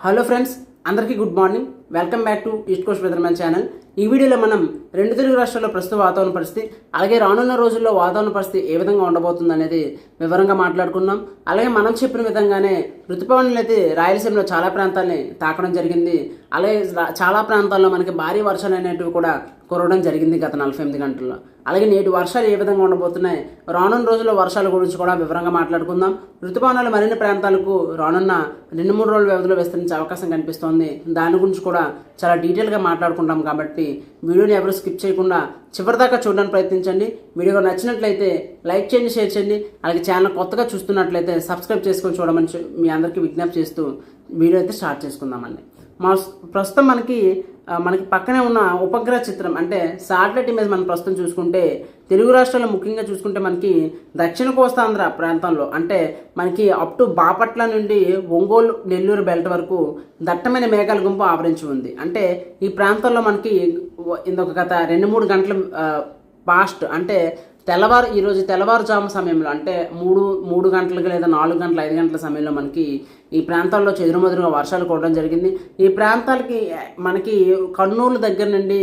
Hello friends అందరికీ good morning. Welcome back to East Coast weatherman channel. ఈ వీడియోలో మనం రెండు తెలుగు రాష్ట్రాల్లో ప్రస్తుత వాతావరణ పరిస్థితి అలాగే రానున్న రోజుల్లో వాతావరణ పరిస్థితి ఏ విధంగా ఉండబోతుంది అనేది వివరంగా మాట్లాడుకున్నాం అలాగే మనం చెప్పిన విధంగానే ఋతుపవనాలు అయితే రాయలసీమలో చాలా ప్రాంతాలని తాకడం జరిగింది. అలాగే చాలా ప్రాంతాల్లో మనకి భారీ వర్షాలు అనేటివి కూడా కురవడం జరిగింది గత నలభై ఎనిమిది గంటల్లో. అలాగే నేటి వర్షాలు ఏ విధంగా ఉండబోతున్నాయి రానున్న రోజుల్లో వర్షాల గురించి కూడా వివరంగా మాట్లాడుకుందాం. ఋతుపవనాలు మరిన్ని ప్రాంతాలకు రానున్న రెండు మూడు రోజుల వ్యవధిలో విస్తరించే అవకాశం కనిపిస్తోంది. దాని గురించి కూడా చాలా డీటెయిల్గా మాట్లాడుకుంటాం కాబట్టి వీడియోని ఎవరు స్కిప్ చేయకుండా చివరిదాకా చూడడానికి ప్రయత్నించండి. వీడియో నచ్చినట్లయితే లైక్ చేయండి షేర్ చేయండి. అలాగే ఛానల్ కొత్తగా చూస్తున్నట్లయితే సబ్స్క్రైబ్ చేసుకొని చూడమని మీ అందరికీ విజ్ఞప్తి చేస్తూ వీడియో అయితే స్టార్ట్ చేసుకుందామండి. మా ప్రస్తుతం మనకి మనకి పక్కనే ఉన్న ఉపగ్రహ చిత్రం అంటే శాటిలైట్ ఇమేజ్ మనం ప్రస్తుతం చూసుకుంటే తెలుగు రాష్ట్రాల్లో ముఖ్యంగా చూసుకుంటే మనకి దక్షిణ కోస్తాంధ్ర ప్రాంతంలో అంటే మనకి అప్ టు బాపట్ల నుండి ఒంగోలు నెల్లూరు బెల్ట్ వరకు దట్టమైన మేఘాల గుంపు ఆవరించి ఉంది. అంటే ఈ ప్రాంతంలో మనకి ఇందొక గత రెండు మూడు గంటల పాస్ట్ అంటే తెల్లవారు ఈరోజు తెల్లవారుజాము సమయంలో అంటే మూడు మూడు గంటలకు లేదా నాలుగు గంటల ఐదు గంటల సమయంలో మనకి ఈ ప్రాంతాల్లో చెదురుమదురుగా వర్షాలు కురవడం జరిగింది. ఈ ప్రాంతాలకి మనకి కర్నూలు దగ్గర నుండి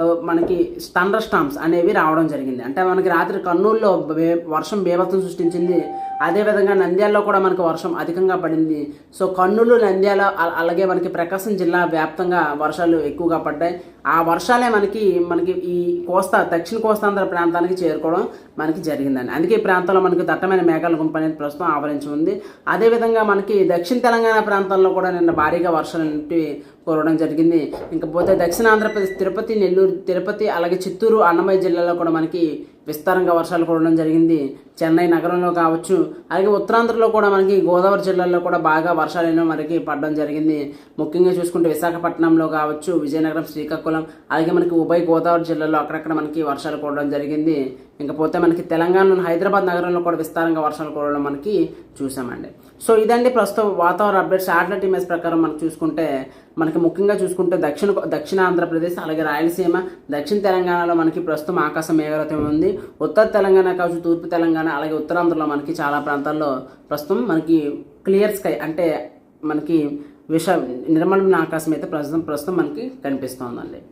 మనకి స్టండర్ స్టామ్స్ అనేవి రావడం జరిగింది. అంటే మనకి రాత్రి కర్నూలులో వర్షం బీభత్సం సృష్టించింది అదేవిధంగా నంద్యాలలో కూడా మనకి వర్షం అధికంగా పడింది. సో కర్నూలు నంద్యాల అలాగే మనకి ప్రకాశం జిల్లా వ్యాప్తంగా వర్షాలు ఎక్కువగా పడ్డాయి. ఆ వర్షాలే మనకి మనకి ఈ కోస్తా దక్షిణ కోస్తాంధ్ర ప్రాంతానికి చేరుకోవడం మనకి జరిగిందండి. అందుకే ఈ ప్రాంతంలో మనకి దట్టమైన మేఘాల గుంపు అనేది ప్రస్తుతం ఆవరించి ఉంది. అదేవిధంగా మనకి దక్షిణ తెలంగాణ ప్రాంతాల్లో కూడా నిన్న భారీగా వర్షాలు అనేటివి కురవడం జరిగింది. ఇంకపోతే దక్షిణ ఆంధ్రప్రదేశ్ తిరుపతి నెల్లూరు తిరుపతి అలాగే చిత్తూరు అన్నమయ్య జిల్లాలో కూడా మనకి విస్తారంగా వర్షాలు కురవడం జరిగింది. చెన్నై నగరంలో కావచ్చు అలాగే ఉత్తరాంధ్రలో కూడా మనకి గోదావరి జిల్లాలో కూడా బాగా వర్షాలు ఎన్నో మనకి పడడం జరిగింది. ముఖ్యంగా చూసుకుంటే విశాఖపట్నంలో కావచ్చు విజయనగరం శ్రీకాకుళం అలాగే మనకి ఉభయ గోదావరి జిల్లాలో అక్కడక్కడ మనకి వర్షాలు కురవడం జరిగింది. ఇంకపోతే మనకి తెలంగాణలోని హైదరాబాద్ నగరంలో కూడా విస్తారంగా వర్షాలు కురవడం మనకి చూసామండి. సో ఇదండి ప్రస్తుతం వాతావరణ అప్డేట్ శాటిలైట్ ఇమేజ్ ప్రకారం మనం చూసుకుంటే మనకి ముఖ్యంగా చూసుకుంటే దక్షిణ దక్షిణ ఆంధ్రప్రదేశ్ అలాగే రాయలసీమ దక్షిణ తెలంగాణలో మనకి ప్రస్తుతం ఆకాశం మేఘరతం ఉంది. ఉత్తర తెలంగాణ కావచ్చు తూర్పు తెలంగాణ అలాగే ఉత్తరాంధ్రలో మనకి చాలా ప్రాంతాల్లో ప్రస్తుతం మనకి క్లియర్ స్కై అంటే మనకి విష నిర్మలమైన ఆకాశం అయితే ప్రస్తుతం ప్రస్తుతం మనకి కనిపిస్తోందండి.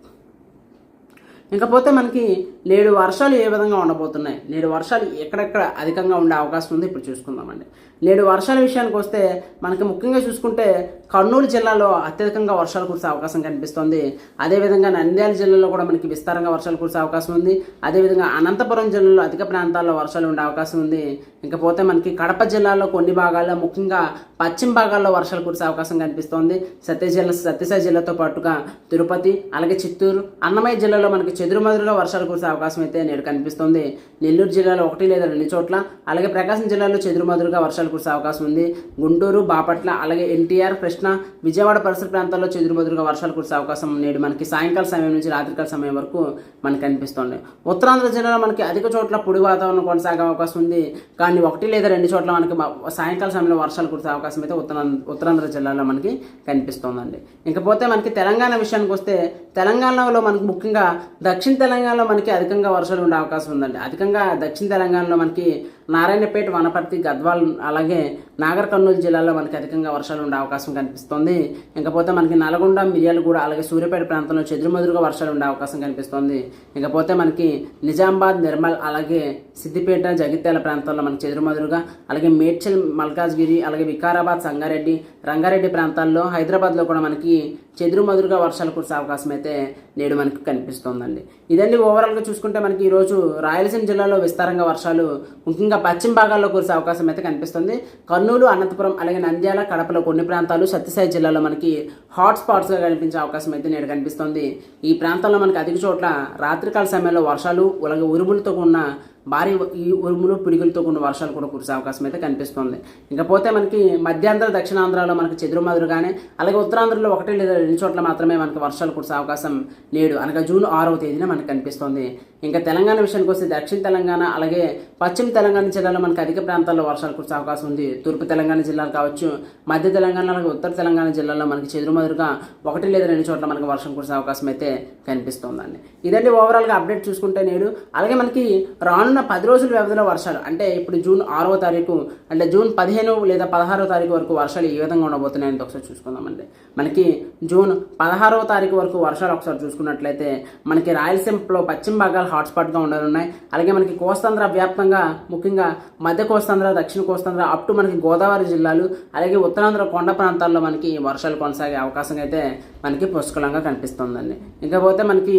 ఇంకపోతే మనకి నేడు వర్షాలు ఏ విధంగా ఉండబోతున్నాయి? నేడు వర్షాలు ఎక్కడెక్కడ అధికంగా ఉండే అవకాశం ఉంది? ఇప్పుడు చూసుకుందామండి. నేడు వర్షాల విషయానికి వస్తే మనకి ముఖ్యంగా చూసుకుంటే కర్నూలు జిల్లాలో అత్యధికంగా వర్షాలు కురిసే అవకాశం కనిపిస్తుంది. అదేవిధంగా నంద్యాల జిల్లాలో కూడా మనకి విస్తారంగా వర్షాలు కురిసే అవకాశం ఉంది. అదేవిధంగా అనంతపురం జిల్లాలో అధిక ప్రాంతాల్లో వర్షాలు ఉండే అవకాశం ఉంది. ఇంకపోతే మనకి కడప జిల్లాలో కొన్ని భాగాల్లో ముఖ్యంగా పశ్చిమ భాగాల్లో వర్షాలు కురిసే అవకాశం కనిపిస్తోంది. సత్య జిల్లా సత్యసాయి జిల్లాతో పాటుగా తిరుపతి అలాగే చిత్తూరు అన్నమయ్య జిల్లాలో మనకి చెదురుమదురుగా వర్షాలు కురిసే అవకాశం అయితే నేడు కనిపిస్తుంది. నెల్లూరు జిల్లాలో ఒకటి లేదా రెండు చోట్ల అలాగే ప్రకాశం జిల్లాలో చెదురుమదురుగా వర్షాలు కురిసే అవకాశం ఉంది. గుంటూరు బాపట్ల అలాగే ఎన్టీఆర్ కృష్ణ విజయవాడ పరిసర ప్రాంతాల్లో చెదురుమదురుగా వర్షాలు కురిసే అవకాశం నేడు మనకి సాయంకాల సమయం నుంచి రాత్రికాల సమయం వరకు మనకు కనిపిస్తుంది. ఉత్తరాంధ్ర జిల్లాలో మనకి అధిక చోట్ల పొడి వాతావరణం కొనసాగే అవకాశం ఉంది. కానీ ఒకటి లేదా రెండు చోట్ల మనకి సాయంకాల సమయంలో వర్షాలు కురిసే అవకాశం అయితే ఉత్తరాంధ్ర ఉత్తరాంధ్ర జిల్లాలో మనకి కనిపిస్తోందండి. ఇకపోతే మనకి తెలంగాణ విషయానికి వస్తే తెలంగాణలో మనకు ముఖ్యంగా దక్షిణ తెలంగాణలో మనకి అధికంగా వర్షాలు ఉండే అవకాశం ఉందండి. అధికంగా దక్షిణ తెలంగాణలో మనకి నారాయణపేట వనపర్తి గద్వాల్ అలాగే నాగర్ కర్నూలు జిల్లాలో మనకి అధికంగా వర్షాలు ఉండే అవకాశం కనిపిస్తుంది. ఇంకపోతే మనకి నల్గొండ మిర్యాలగూడ అలాగే సూర్యాపేట ప్రాంతంలో చెదురుమదురుగా వర్షాలు ఉండే అవకాశం కనిపిస్తుంది. ఇకపోతే మనకి నిజామాబాద్ నిర్మల్ అలాగే సిద్దిపేట జగిత్యాల ప్రాంతాల్లో మనకి చెదురుమదురుగా అలాగే మేడ్చల్ మల్కాజ్గిరి అలాగే వికారాబాద్ సంగారెడ్డి రంగారెడ్డి ప్రాంతాల్లో హైదరాబాద్లో కూడా మనకి చెదురుమదురుగా వర్షాలు కురిసే అవకాశం అయితే నేడు మనకు కనిపిస్తోందండి. ఇదండి ఓవరాల్గా చూసుకుంటే మనకి ఈరోజు రాయలసీమ జిల్లాలో విస్తారంగా వర్షాలు ముఖ్యంగా పశ్చిమ భాగాల్లో కురిసే అవకాశం అయితే కనిపిస్తుంది. కర్నూలు అనంతపురం అలాగే నంద్యాల కడపలో కొన్ని ప్రాంతాలు సత్యసాయి జిల్లాలో మనకి హాట్ స్పాట్స్గా కనిపించే అవకాశం అయితే నేడు కనిపిస్తుంది. ఈ ప్రాంతంలో మనకి అధిక చోట్ల రాత్రికాల సమయంలో వర్షాలు అలాగే ఉరుములతో కూడిన భారీ ఈ ఉరుములు పిడుగులతో కూడిన వర్షాలు కూడా కురిసే అవకాశం అయితే కనిపిస్తుంది. ఇకపోతే మనకి మధ్యాంధ్ర దక్షిణాంధ్రలో మనకి చెదురుమదురుగానే అలాగే ఉత్తరాంధ్రలో ఒకటి లేదా రెండు చోట్ల మాత్రమే మనకి వర్షాలు కురిసే అవకాశం నేడు అనగా జూన్ ఆరవ తేదీన మనకి కనిపిస్తుంది. ఇంకా తెలంగాణ విషయానికి వస్తే దక్షిణ తెలంగాణ అలాగే పశ్చిమ తెలంగాణ జిల్లాలో మనకి అధిక ప్రాంతాల్లో వర్షాలు కురిసే అవకాశం ఉంది. తూర్పు తెలంగాణ జిల్లాలు కావచ్చు మధ్య తెలంగాణ అలాగే ఉత్తర తెలంగాణ జిల్లాలో మనకి చెదురుమదురుగా ఒకటి లేదా రెండు చోట్ల మనకి వర్షం కురిసే అవకాశం అయితే కనిపిస్తుందండి. ఇదండి ఓవరాల్గా అప్డేట్ చూసుకుంటే నేడు అలాగే మనకి రాను రానున్న పది రోజుల వ్యవధిలో వర్షాలు. అంటే ఇప్పుడు జూన్ ఆరవ తారీఖు అంటే జూన్ పదిహేను లేదా పదహారవ తారీఖు వరకు వర్షాలు ఏ విధంగా ఉండబోతున్నాయని ఒకసారి చూసుకుందామండి. మనకి జూన్ పదహారవ తారీఖు వరకు వర్షాలు ఒకసారి చూసుకున్నట్లయితే మనకి రాయలసీమలో పశ్చిమ భాగాలు హాట్స్పాట్గా ఉండనున్నాయి. అలాగే మనకి కోస్తాంధ్ర వ్యాప్తంగా ముఖ్యంగా మధ్య కోస్తాంధ్ర దక్షిణ కోస్తాంధ్ర అప్ టు మనకి గోదావరి జిల్లాలు అలాగే ఉత్తరాంధ్ర కొండ ప్రాంతాల్లో మనకి వర్షాలు కొనసాగే అవకాశం అయితే మనకి పుష్కలంగా కనిపిస్తుందండి. ఇంకపోతే మనకి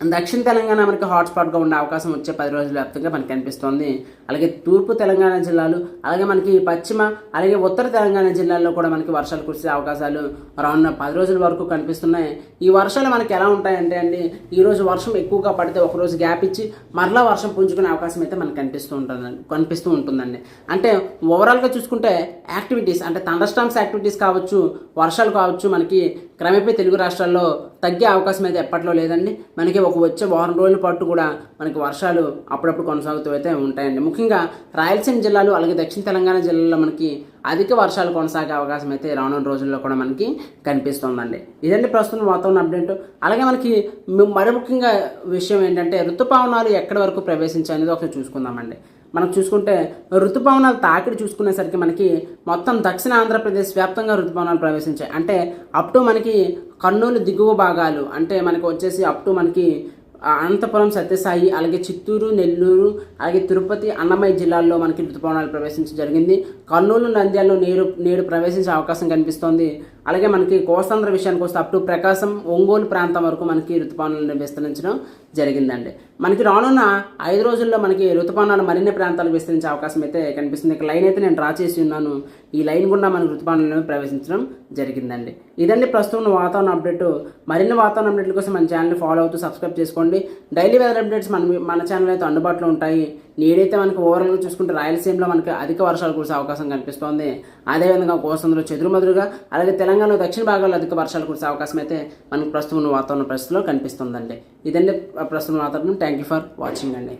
దక్షిణ తెలంగాణ మనకి హాట్స్పాట్గా ఉండే అవకాశం వచ్చే పది రోజుల వ్యాప్తంగా మనకి కనిపిస్తోంది అలాగే తూర్పు తెలంగాణ జిల్లాలు అలాగే మనకి పశ్చిమ అలాగే ఉత్తర తెలంగాణ జిల్లాల్లో కూడా మనకి వర్షాలు కురిసే అవకాశాలు రానున్న పది రోజుల వరకు కనిపిస్తున్నాయి. ఈ వర్షాలు మనకి ఎలా ఉంటాయంటే అండి ఈరోజు వర్షం ఎక్కువగా పడితే ఒకరోజు గ్యాప్ ఇచ్చి మరలా వర్షం పుంజుకునే అవకాశం అయితే మనకు కనిపిస్తూ ఉంటుందండి కనిపిస్తూ ఉంటుందండి. అంటే ఓవరాల్గా చూసుకుంటే యాక్టివిటీస్ అంటే థండర్స్టామ్స్ యాక్టివిటీస్ కావచ్చు వర్షాలు కావచ్చు మనకి క్రమేపీ తెలుగు రాష్ట్రాల్లో తగ్గే అవకాశం అయితే ఎప్పట్లో లేదండి. మనకి ఒక వచ్చే వారం రోజుల పాటు కూడా మనకి వర్షాలు అప్పుడప్పుడు కొనసాగుతూ అయితే ఉంటాయండి. ముఖ్యంగా రాయలసీమ జిల్లాలు అలాగే దక్షిణ తెలంగాణ జిల్లాలో మనకి అధిక వర్షాలు కొనసాగే అవకాశం అయితే రానున్న రోజుల్లో కూడా మనకి కనిపిస్తుందండి. ఇదండి ప్రస్తుతం వాతావరణ అప్డేట్. అలాగే మనకి మరి ముఖ్యంగా విషయం ఏంటంటే ఋతుపవనాలు ఎక్కడి వరకు ప్రవేశించాయి అనేది ఒకసారి చూసుకుందామండి. మనం చూసుకుంటే ఋతుపవనాలు తాకిడి చూసుకునేసరికి మనకి మొత్తం దక్షిణ ఆంధ్రప్రదేశ్ వ్యాప్తంగా ఋతుపవనాలు ప్రవేశించాయి. అంటే అప్ టు మనకి కర్నూలు దిగువ భాగాలు అంటే మనకి వచ్చేసి అప్ టు మనకి అనంతపురం సత్యసాయి అలాగే చిత్తూరు నెల్లూరు అలాగే తిరుపతి అన్నమయ్య జిల్లాల్లో మనకి ఋతుపవనాలు ప్రవేశించడం జరిగింది. కర్నూలు నంద్యాలలో నేడు నేడు ప్రవేశించే అవకాశం కనిపిస్తోంది. అలాగే మనకి కోస్తాంధ్ర విషయానికి వస్తే అప్ టు ప్రకాశం ఒంగోలు ప్రాంతం వరకు మనకి ఋతుపవనాలను విస్తరించడం జరిగిందండి. మనకి రానున్న ఐదు రోజుల్లో మనకి ఋతుపవనాలు మరిన్ని ప్రాంతాలు విస్తరించే అవకాశం అయితే కనిపిస్తుంది. ఇక లైన్ అయితే నేను డ్రా చేసి ఉన్నాను. ఈ లైన్ గుండా మనకి ఋతుపవనాలను ప్రవేశించడం జరిగిందండి. ఇదండి ప్రస్తుతం వాతావరణ అప్డేట్. మరిన్ని వాతావరణ అప్డేట్ల కోసం మన ఛానల్ని ఫాలో అవుతూ సబ్స్క్రైబ్ చేసుకోండి. డైలీ వెదర్ అప్డేట్స్ మన మన ఛానల్ అయితే అందుబాటులో ఉంటాయి. నేడైతే మనకు ఓవరాల్గా చూసుకుంటే రాయలసీమలో మనకి అధిక వర్షాలు కురిసే అవకాశం కనిపిస్తోంది. అదేవిధంగా కోసంలో చెదురుమదురుగా అలాగే తెలంగాణలో దక్షిణ భాగాల్లో అధిక వర్షాలు కురిసే అవకాశం అయితే మనకు ప్రస్తుతం ఉన్న వాతావరణ పరిస్థితిలో కనిపిస్తుందండి. ఇదండి ప్రస్తుతం వాతావరణం. థ్యాంక్ యూ ఫర్ వాచింగ్ అండి.